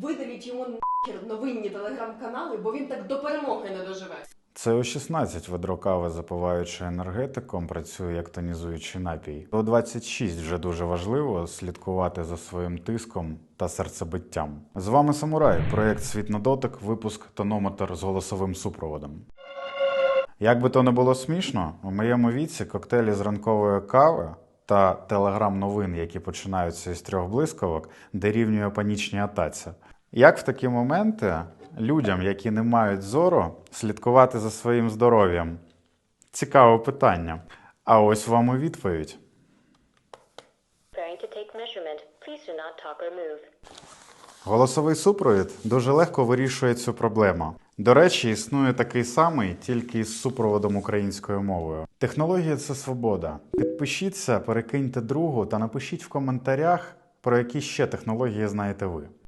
Видаліть йому нахер новинні телеграм-канали, бо він так до перемоги не доживе. Це о 16 ведро кави, запиваючи енергетиком, працює як тонізуючий напій. О 26 вже дуже важливо слідкувати за своїм тиском та серцебиттям. З вами Самурай, проєкт Світ на дотик, випуск тонометр з голосовим супроводом. Як би то не було смішно, у моєму віці коктейлі з ранкової кави та телеграм новин, які починаються із трьох блискавок, дорівнює панічній атаці. Як в такі моменти людям, які не мають зору, слідкувати за своїм здоров'ям? Цікаве питання. А ось вам і відповідь. Please. Голосовий супровід дуже легко вирішує цю проблему. До речі, існує такий самий, тільки із супроводом українською мовою. Технологія це свобода. Підпишіться, перекиньте другу та напишіть в коментарях, про які ще технології знаєте ви.